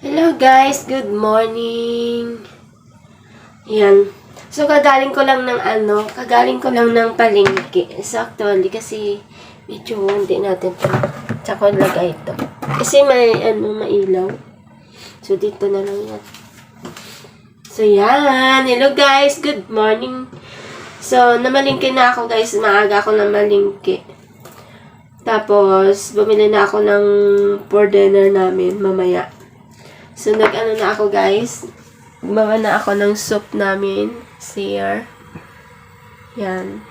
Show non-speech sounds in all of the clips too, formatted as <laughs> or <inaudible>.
Hello guys, good morning. Yan. So kagaling ko lang ng ano, kagaling ko lang ng palengke. So actually kasi medyo hindi natin to. Tsaka lagay ito. Kasi may ano, mailaw. So dito na lang yan. So yan. Hello guys, good morning. So namalingke na ako guys. Maaga ako namalingke. Tapos, bumili na ako ng for dinner namin mamaya. So, nag-ano na ako, guys. Gumawa na ako ng soup namin. Sear. Yan.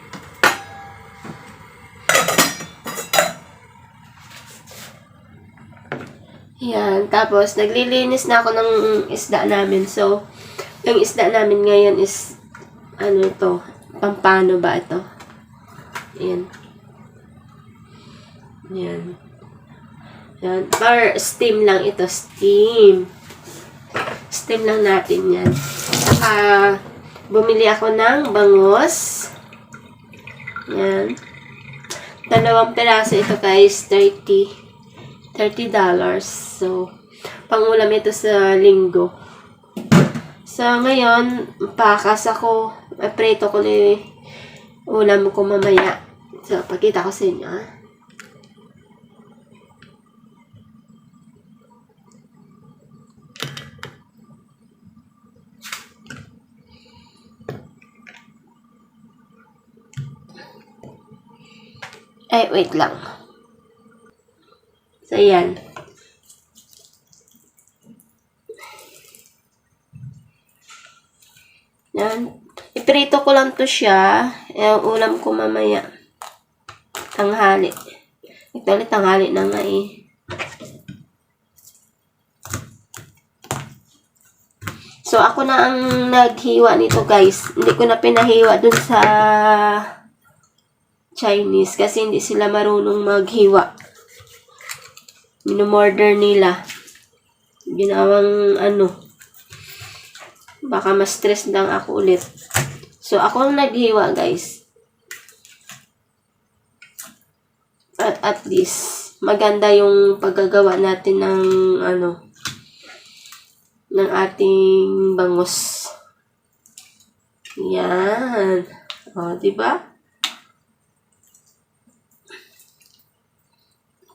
Yan. Tapos, naglilinis na ako ng isda namin. So, yung isda namin ngayon is, ano ito, pampano ba ito? Yan. Yan. Yan. Or steam lang ito. Steam. Steam lang natin yan. Saka, bumili ako ng bangos. Yan. Dalawang peraso ito guys. 30. 30 dollars. So, pangulam ito sa linggo. So, ngayon, pakas ako. Preto ko na ulam ko mamaya. So, pakita ko sa inyo, ah. Ay, wait lang. So, yan. Yan. Iprito ko lang to siya. Yung ulam ko mamaya. Tanghali. Ito ulit tanghali na nga eh. So, ako na ang naghiwa nito guys. Hindi ko na pinahiwa dun sa Chinese kasi hindi sila marunong maghiwa. Minumorder nila. Ginawang ano. Baka ma-stress lang ako ulit. So, ako ang naghiwa, guys. At at least, maganda yung paggagawa natin ng ano, ng ating bangus. Yan. O, di ba?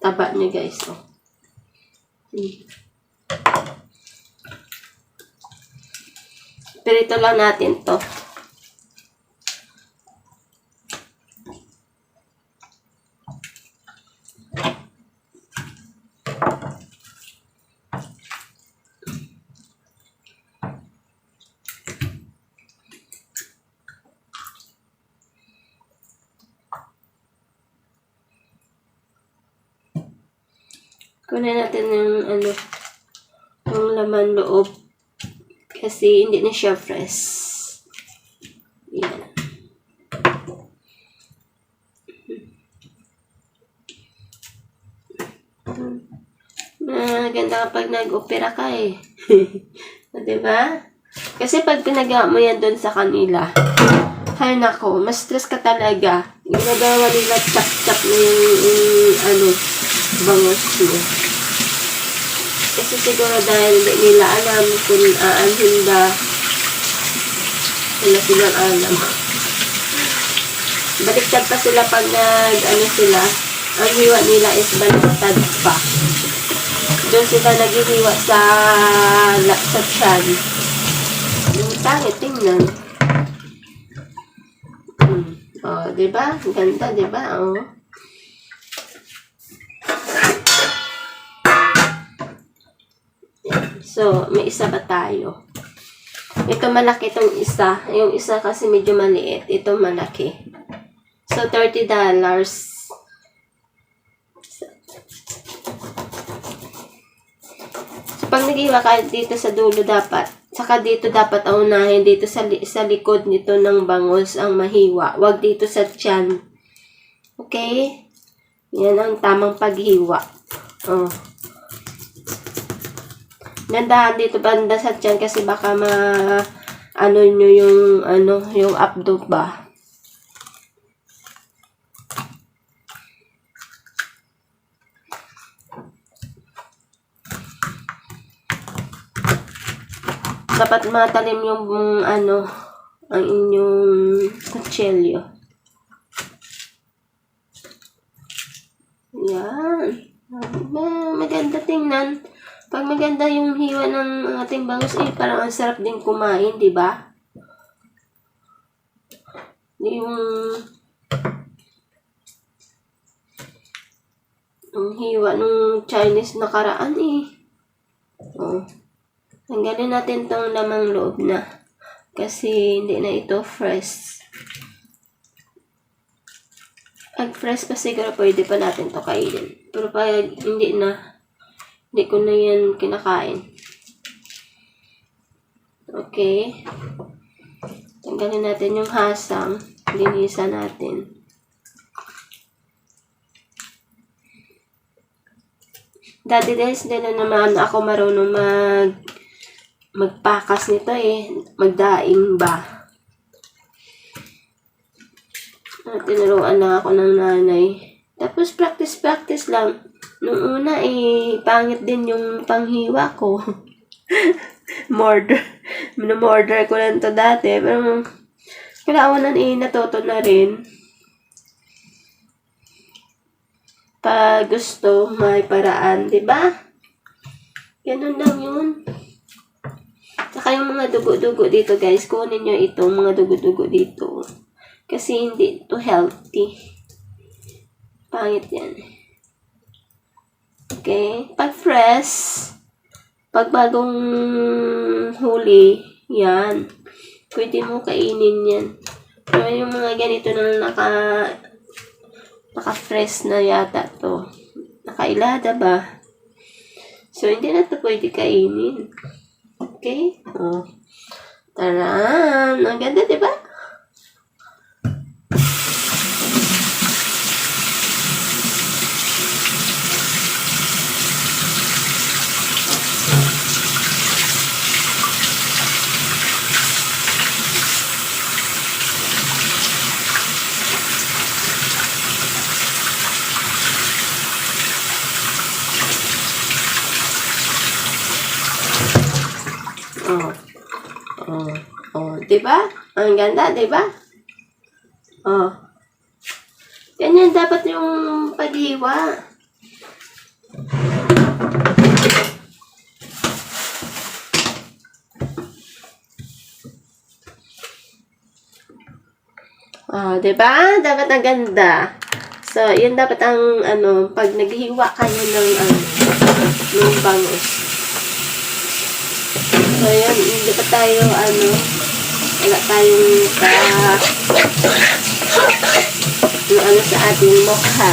Taba niya, guys. O. Hmm. Pirito lang natin to. Kunin natin yung ano, yung laman loob. Kasi hindi na siya fresh. Yan. Maganda kapag nag-opera ka eh. <laughs> diba? Kasi pag pinagawa mo yan doon sa kanila, ay nako, mas stress ka talaga. Ginagawa nila chap-chap na yung, yung ano, bangos mo. Kasi siguro dahil hindi nila alam kung aanhin ba, wala silang alam. Baliktad pa sila pag nag, ano sila, ang hiwa nila is baliktad pa. Doon sila naghihiwa sa, sa tiyan. Yung pangit, tingnan. Hmm. Oh, di ba? Ganda, di ba? Oh. So, may isa ba tayo? Ito malaki itong isa. Yung isa kasi medyo maliit. Ito malaki. So, $30. So, pag nag-iwa ka dito sa dulo dapat, saka dito dapat aunahin, dito sa, li- sa likod nito ng bangus ang mahiwa. Huwag dito sa tiyan. Okay? Yan ang tamang paghiwa. Oh. Nandahan dito banda sa tiyan kasi baka ma ano nyo yung ano yung abdo ba. dapat matalim yung mm, ano, ang inyong kutsilyo. Yan. Ma- Maganda tingnan. Pag maganda yung hiwa ng ating bangus, eh, parang ang sarap din kumain, di ba? Yung ang hiwa ng Chinese nakaraan eh. Oh. Tanggalin natin tong lamang loob na. Kasi hindi na ito fresh. Pag fresh pa siguro pwede pa natin to kainin. Pero pag hindi na, hindi ko na yan kinakain. Okay. Tanggalin natin yung hasang. Linisan natin. Dati guys, hindi na naman ako marunong mag magpakas nito eh. Magdaing ba. Ah, tinuruan na ako ng nanay. Tapos practice-practice lang. Nung una eh, pangit din yung panghiwa ko. <laughs> Morder. Minumorder ko lang to dati. Pero kailangan eh, natuto na rin. Pag gusto, may paraan, di ba? Ganun lang yun. Saka yung mga dugo-dugo dito, guys, kunin nyo ito, mga dugo-dugo dito. Kasi hindi to healthy. Pangit yan. Okay? Pag fresh, pag bagong huli, yan. Pwede mo kainin yan. Pero yung mga ganito na naka naka-fresh na yata to. Nakailada ba? So, hindi na to pwede kainin. Okay? Oh. Taran! Ang ganda, di ba? Oh. Oh. Oh, 'di ba? Ang ganda, 'di ba? Oh. Ganyan dapat yung paghiwa. Oh, 'di ba? Dapat ang ganda. So, yun dapat ang ano, pag naghiwa kayo ng ano, ng bangus. So, hindi pa tayo, ano, wala tayong ka, yung ano sa ating mukha.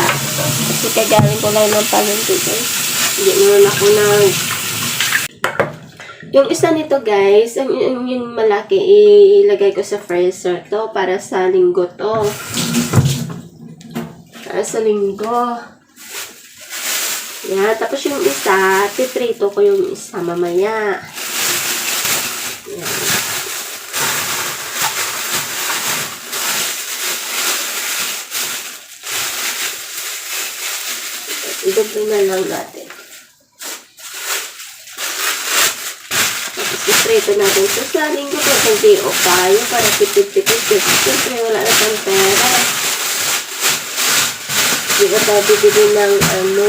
Kasi kagaling ko lang ng palengke, guys. Hindi naman ako nag, yung isa nito, guys, yung, yung, yung malaki, ilagay ko sa freezer to para sa linggo to. Para sa linggo. Yan, tapos yung isa, titrito ko yung isa mamaya. Yan. Na lang natin. Tapos iprito natin. Sa linggo po, nag-DO tayo para tipid-tipid. Siyempre, wala na tayong pera. Hindi ka tayo bibili ng ano.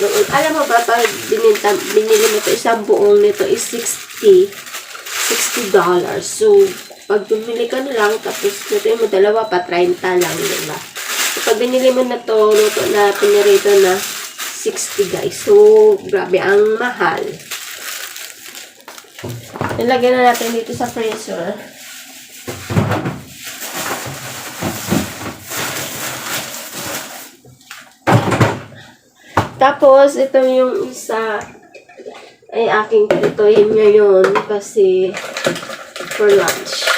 Noon, alam mo ba, pag bininta, binili mo ito, isang buong nito is 60. 60 dollars. So, pag bumili ka na lang, tapos lutuin mo dalawa pa, 30 lang, di ba? So, pag binili mo na to, luto na, pinirito na, 60 guys. So, grabe, ang mahal. Nilagyan na natin dito sa freezer. Tapos, ito yung isa ay aking prituhin ngayon kasi for lunch.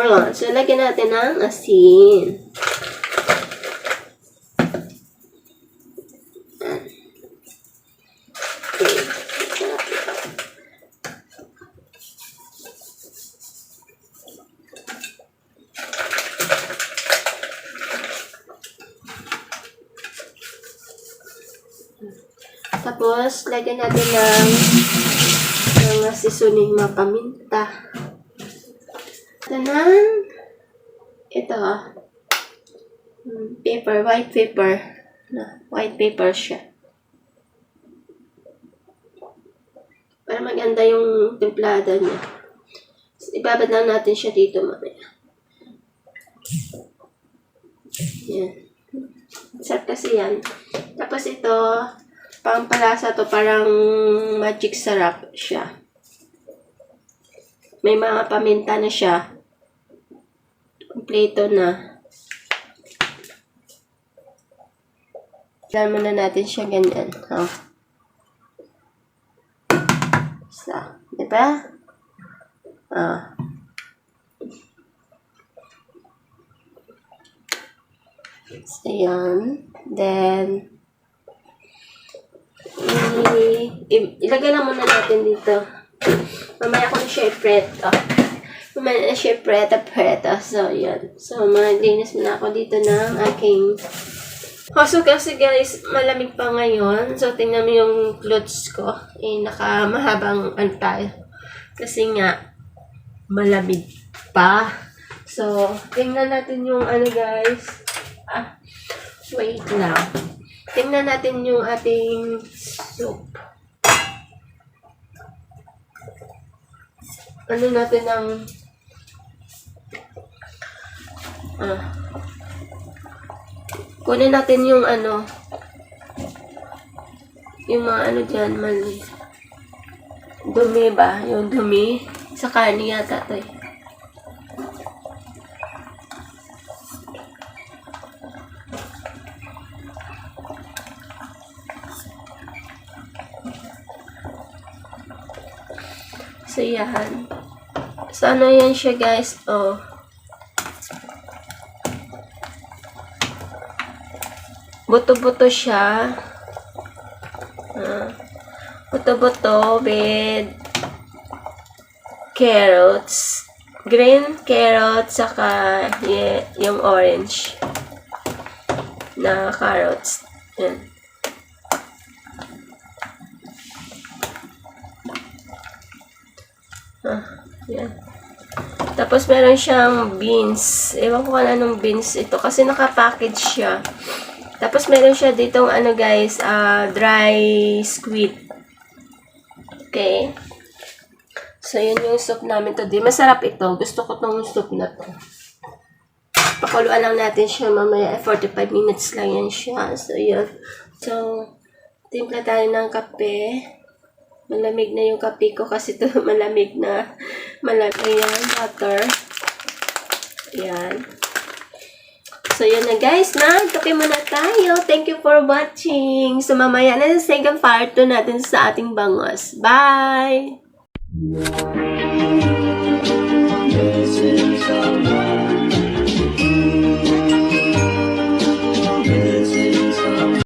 For lunch. So, lagyan natin ng asin. Tapos, lagyan natin ng mga seasoning mga paminta. Ito ng ito ah. Hmm, paper, white paper. Na, white paper siya. Para maganda yung templada niya. Ibabad lang natin siya dito mamaya. Yan. Sarap kasi yan. Tapos ito, pampalasa to, parang magic sarap siya. May mga paminta na siya. Kompleto na. Alam muna natin siya ganyan. Oh. So, di ba? Ah. So, yan. Then, i- ilagay lang muna natin dito. Mamaya ko na siya i-preto. Mamaya na siya i-preto-preto. So, yan. So, maglinis muna ako dito ng aking Oh, so kasi guys, malamig pa ngayon. So, tingnan mo yung clothes ko. Eh, naka mahabang ano. Kasi nga, malamig pa. So, tingnan natin yung ano guys. Ah, wait lang. Tingnan natin yung ating soup. Ano natin ang... Ah, Kunin natin yung ano, yung mga ano dyan, mali. Dumi ba? Yung dumi. Sa kani yata to eh. So, yan. So, ano yan siya, guys? Oh. Buto-buto siya. Ah, buto-buto with carrots. Green carrots, saka yung orange na carrots. Yan. Ah, yan. Tapos meron siyang beans. Ewan ko kung anong beans ito kasi nakapackage siya. Tapos meron siya ditong ano guys, ah dry squid. Okay. So yun yung soup namin today. Masarap ito. Gusto ko tong soup na to. Pakuluan lang natin siya mamaya. Eh, 45 minutes lang yan siya. So yun. So, timpla tayo ng kape. Malamig na yung kape ko kasi to <laughs> malamig na. Malamig. Ayan, water. Ayan. So, yun na guys. Nagtapin muna tayo. Thank you for watching. So, mamaya na sa second part 2 natin sa ating bangos. Bye! This is